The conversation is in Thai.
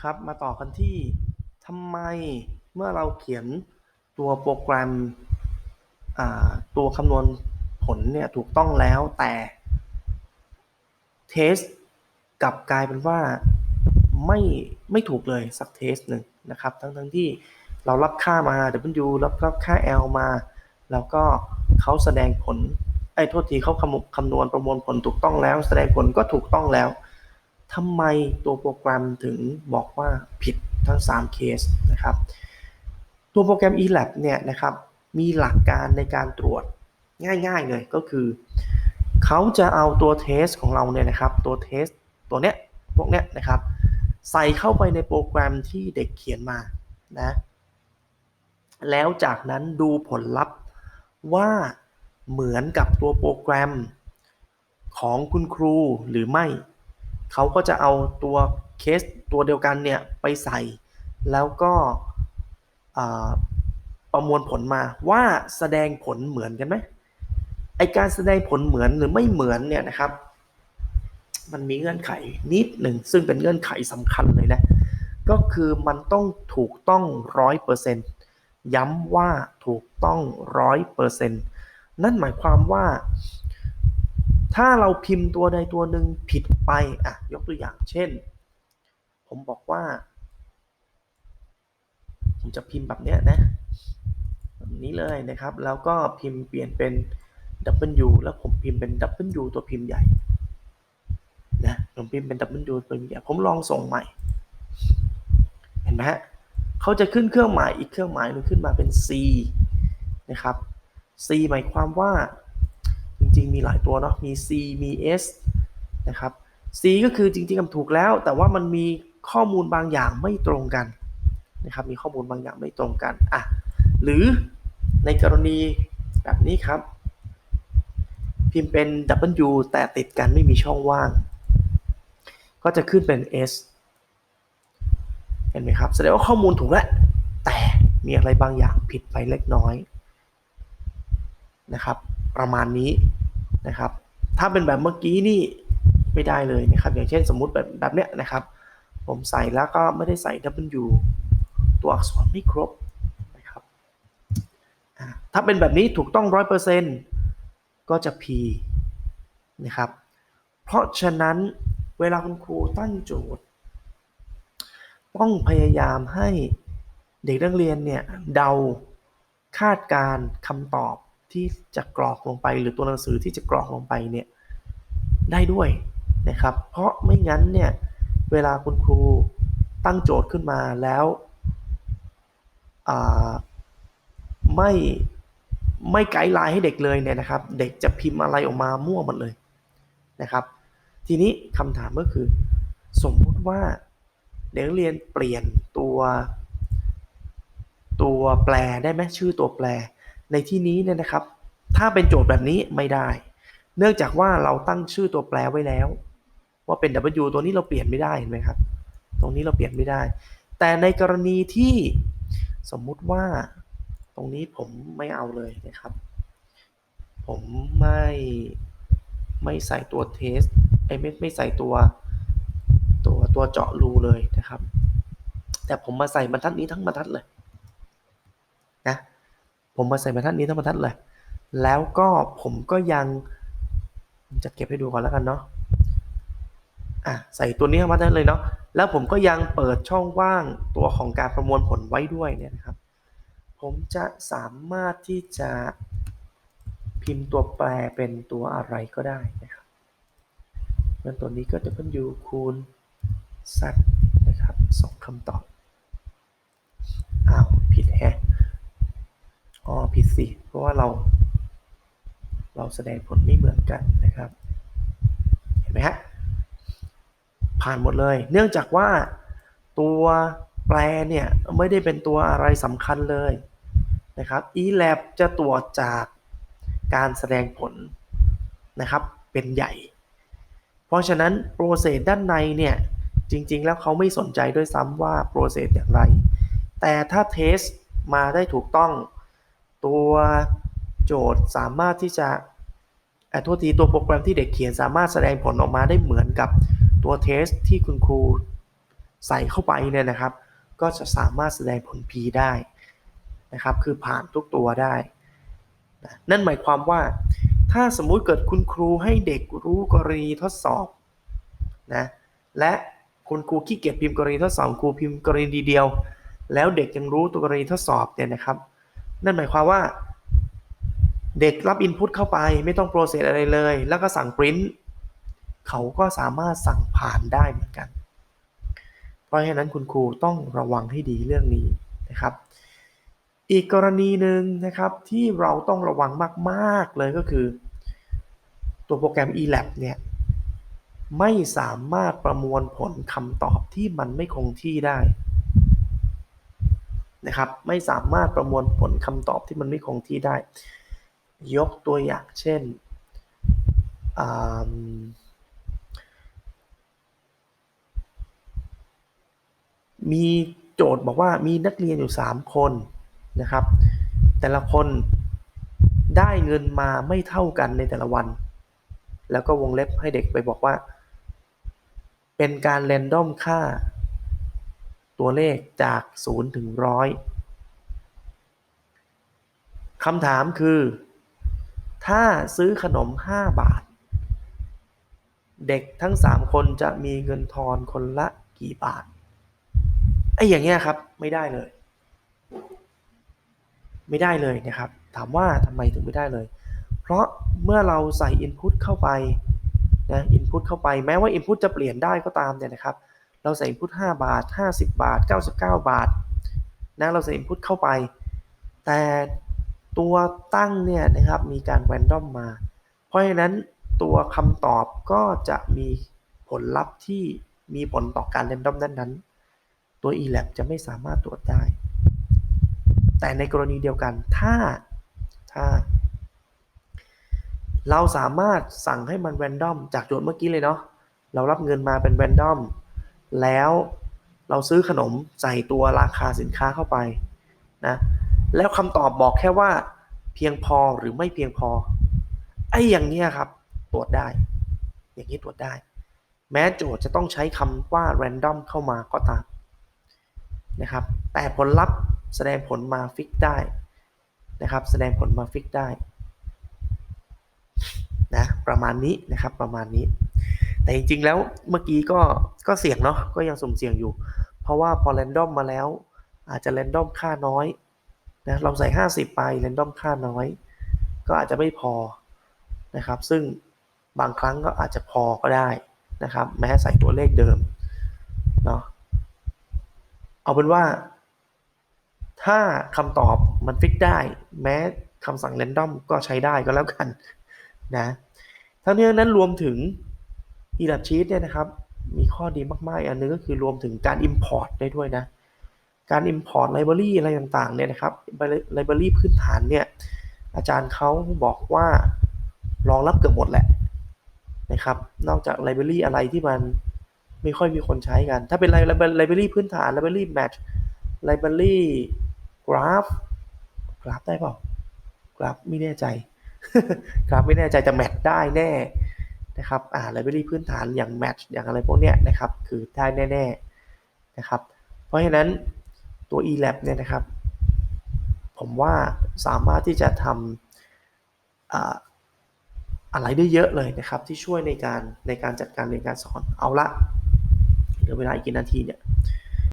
ครับ มาต่อกันที่ทำไมเมื่อเราเขียนตัวโปรแกรมตัวคำนวณผลเนี่ยถูกต้องแล้วแต่เทสกลับกลายเป็นว่าไม่ไม่ถูกเลยสักเทสหนึ่งนะครับ ทั้งทั้งที่เรารับค่ามา W รับรับค่า L มา แล้วก็เขาแสดงผลไอ้โทษทีเขาคำคำนวณประมวลผลถูกต้องแล้ว แสดงผลก็ถูกต้องแล้ว ทำไมตัวโปรแกรมถึงบอกว่าผิดทั้ง 3 เคสนะครับ ตัวโปรแกรม eLab เนี่ยนะครับ มีหลักการในการตรวจง่ายๆเลยก็คือ เขาจะเอาตัวเทสของเราเนี่ยนะครับ ตัวเทสตัวเนี้ยพวกเนี้ยนะครับ ใส่เข้าไปในโปรแกรมที่เด็กเขียนมานะแล้วจากนั้นดูผลลัพธ์ว่าเหมือนกับตัวโปรแกรมของคุณครูหรือไม่ เขาก็จะเอาตัวเคสตัวเดียวกันเนี่ยไปใส่ แล้วก็ประมวลผลมาว่าแสดงผลเหมือนกันไหมไอการแสดงผลเหมือนหรือไม่เหมือนเนี่ยนะครับ มันมีเงื่อนไขนิดหนึ่งซึ่งเป็นเงื่อนไขสำคัญเลยนะก็คือมันต้องถูกต้องร้อยเปอร์เซ็นต์ย้ำว่าถูกต้องร้อยเปอร์เซ็นต์นั่นหมายความว่า ถ้าเราพิมพ์ตัวใดตัวหนึ่งผิดไปอะยกตัวอย่างเช่น ผมบอกว่า ผมจะพิมพ์แบบเนี้ยนะแบบนี้เลยนะครับ แล้วก็พิมพ์เปลี่ยนเป็น W แล้วผมพิมพ์เป็น W ตัวพิมพ์ใหญ่นะผมพิมพ์เป็น W ตัวพิมพ์ใหญ่ผมลองส่งใหม่ เห็นไหมฮะเขาจะขึ้นเครื่องหมายอีกเครื่องหมายหนึ่งขึ้นมาเป็น C นะครับ C หมายความว่า ริง ๆ มีหลายตัวเนาะมี C มี S นะครับ C ก็คือจริงๆทำถูกแล้ว แต่ว่ามันมีข้อมูลบางอย่างไม่ตรงกันนะครับมีข้อมูลบางอย่างไม่ตรงกันอะหรือในกรณีแบบนี้ครับ พิมพ์เป็น W แต่ติดกันไม่มีช่องว่าง ก็จะขึ้นเป็น S เห็นไหมครับ แสดงว่าข้อมูลถูกแล้ว แต่มีอะไรบางอย่างผิดไปเล็กน้อยนะครับ ประมาณนี้ นะครับ ถ้าเป็นแบบเมื่อกี้นี่ไม่ได้เลยนะครับ อย่างเช่นสมมุติแบบแบบเนี้ยนะครับ ผมใส่แล้วก็ไม่ได้ใส่ W ตัวอักษรไม่ครบนะครับ ถ้าเป็นแบบนี้ถูกต้อง 100%ก็จะ P นะครับ เพราะฉะนั้นเวลาคุณครูตั้งโจทย์ ต้องพยายามให้เด็กนักเรียนเนี่ยเดาคาดการคำตอบ ที่จะกรอกลงไปหรือตัวหนังสือที่จะกรอกลงไปเนี่ยได้ด้วยนะครับ เพราะไม่งั้นเนี่ยเวลาคุณครูตั้งโจทย์ขึ้นมาแล้วไม่ไม่ไกด์ไลน์ให้เด็กเลยเนี่ยนะครับ เด็กจะพิมพ์อะไรออกมามั่วหมดเลยนะครับ ทีนี้คำถามก็คือ สมมุติว่าเด็กเรียนเปลี่ยนตัวตัวแปลได้ไหมชื่อตัวแปล ในที่นี้เนี่ยนะครับ ถ้าเป็นโจทย์แบบนี้ไม่ได้ เนื่องจากว่าเราตั้งชื่อตัวแปลไว้แล้ว ว่าเป็น W ตัวนี้เราเปลี่ยนไม่ได้เห็นไหมครับ ตรงนี้เราเปลี่ยนไม่ได้ แต่ในกรณีที่สมมุติว่าตรงนี้ผมไม่เอาเลยนะครับ ผมไม่ไม่ใส่ตัวเทสไอไม่ไม่ใส่ตัวตัวตัวเจาะรูเลยนะครับ แต่ผมมาใส่บรรทัดนี้ทั้งบรรทัดเลย ผมมาใส่บรรทัดนี้ทั้งบรรทัดเลย แล้วก็ผมก็ยังจะเก็บให้ดูก่อนแล้วกันเนาะอะใส่ตัวนี้ทั้งบรรทัดเลยเนาะแล้วผมก็ยังเปิดช่องว่างตัวของการประมวลผลไว้ด้วยเนี่ยนะครับ ผมจะสามารถที่จะพิมพ์ตัวแปรเป็นตัวอะไรก็ได้นะครับเมื่อตัวนี้ก็จะเป็น u คูณ z นะครับสองคำตอบอ้าวผิดแฮะ อ๋อผิดสิ เพราะว่าเรา เราแสดงผลไม่เหมือนกันนะครับ เห็นไหมฮะ ผ่านหมดเลย เนื่องจากว่าตัวแปลเนี่ยไม่ได้เป็นตัวอะไรสำคัญเลยนะครับ eLab จะตรวจจากการแสดงผลนะครับ เป็นใหญ่ เพราะฉะนั้นโปรเซสด้านในเนี่ย จริง ๆ แล้วเขาไม่สนใจด้วยซ้ำว่าโปรเซสอย่างไร แต่ถ้าเทสมาได้ถูกต้อง ตัวโจทย์สามารถที่จะอโทษทีตัวโปรแกรมที่เด็กเขียนสามารถแสดงผลออกมาได้เหมือนกับตัวเทสที่คุณครูใส่เข้าไปเนี่ยนะครับ ก็จะสามารถแสดงผล P ได้นะครับ คือผ่านทุกตัวได้นะนั่นหมายความว่า ถ้าสมมุติเกิดคุณครูให้เด็กรู้กรณีทดสอบนะและคุณครูขี้เกียจพิมพ์กรณีทดสอบครูพิมพ์กรณีเดียว แล้วเด็กยังรู้ตัวกรณีทดสอบเนี่ยนะครับ นั่นหมายความว่า เด็กรับอินพุตเข้าไปไม่ต้องโปรเซสอะไรเลย แล้วก็สั่งปริ้นเขาก็สามารถสั่งผ่านได้เหมือนกัน เพราะฉะนั้นคุณครูต้องระวังให้ดีเรื่องนี้นะครับ อีกกรณีหนึ่งนะครับที่เราต้องระวังมาก ๆ เลยก็คือ ตัวโปรแกรม eLab เนี่ยไม่สามารถประมวลผลคำตอบที่มันไม่คงที่ได้ นะครับ ไม่สามารถประมวลผลคำตอบที่มันไม่คงที่ได้ ยกตัวอย่างเช่น มีโจทย์บอกว่ามีนักเรียนอยู่ 3 คนนะครับ แต่ละคนได้เงินมาไม่เท่ากันในแต่ละวัน แล้วก็วงเล็บให้เด็กไปบอกว่า เป็นการแรนดอมค่า ตัวเลขจาก 0 ถึง 100คำถามคือ ถ้าซื้อขนม 5 บาท เด็กทั้ง 3 คนจะมีเงินทอนคนละกี่บาทไอ้อย่างเงี้ยครับไม่ได้เลย ไม่ได้เลยนะครับ ถามว่าทำไมถึงไม่ได้เลย เพราะเมื่อเราใส่ Input เข้าไปนะ Input เข้าไปแม้ว่า Input จะเปลี่ยนได้ก็ตามเนี่ยนะครับ เราใส่ Input 5 บาท 50 บาท 99 บาทนะเราใส่ Input เข้าไป แต่ตัวตั้งเนี่ยนะครับมีการ random มา เพราะฉะนั้นตัวคำตอบก็จะมีผลลัพธ์ที่มีผลต่อการ random นั้นๆ ตัว eLab จะไม่สามารถตรวจได้ แต่ในกรณีเดียวกันถ้าถ้า เราสามารถสั่งให้มัน random จากโจทย์เมื่อกี้เลยเนาะเรารับเงินมาเป็น random แล้วเราซื้อขนมใส่ตัวราคาสินค้าเข้าไปนะแล้วคำตอบบอกแค่ว่า เพียงพอหรือไม่เพียงพอไอ้อย่างนี้ครับ ตรวจได้ อย่างนี้ตรวจได้ แม้โจทย์จะต้องใช้คำว่า random เข้ามาก็ตามนะครับ แต่ผลลัพธ์แสดงผลมาฟิกได้นะครับ แสดงผลมาฟิกได้นะประมาณนี้นะครับประมาณนี้ แต่จริงๆแล้วเมื่อกี้ก็ก็เสี่ยงเนาะก็ยังสุ่มเสี่ยงอยู่ เพราะว่าพอแรนดอมมาแล้ว อาจจะแรนดอมค่าน้อยนะเราใส่ 50 ไปแรนดอมค่าน้อย ก็อาจจะไม่พอนะครับ ซึ่งบางครั้งก็อาจจะพอก็ได้นะครับ แม้ใส่ตัวเลขเดิมเนาะเอาเป็นว่า ถ้าคำตอบมันฟิกได้ แม้คำสั่งแรนดอมก็ใช้ได้ก็แล้วกันนะทั้งนี้นั้นรวมถึง e-lab sheet เนี่ยนะครับมีข้อดีมากๆ อันนึงก็คือรวมถึงการ import ได้ด้วยนะ การ import library อะไรต่างๆเนี่ยนะครับ library พื้นฐานเนี่ยอาจารย์เขาบอกว่ารองรับเกือบหมดแหละนะครับ นอกจาก library อะไรที่มันไม่ค่อยมีคนใช้กัน ถ้าเป็น library พื้นฐาน library match library graph graph ได้เปล่า graph ไม่แน่ใจ graph ไม่แน่ใจแต่ match ได้แน่ นะครับอ่า library พื้นฐานอย่าง match อย่างอะไรพวกเนี้ยนะครับ คือได้แน่ๆนะครับ เพราะฉะนั้นตัว eLab เนี่ยนะครับ ผมว่าสามารถที่จะทำอ่าอะไรได้เยอะเลยนะครับ ที่ช่วยในการในการจัดการเรียนการสอนเอาละเหลือเวลาอีกกี่นาทีเนี่ย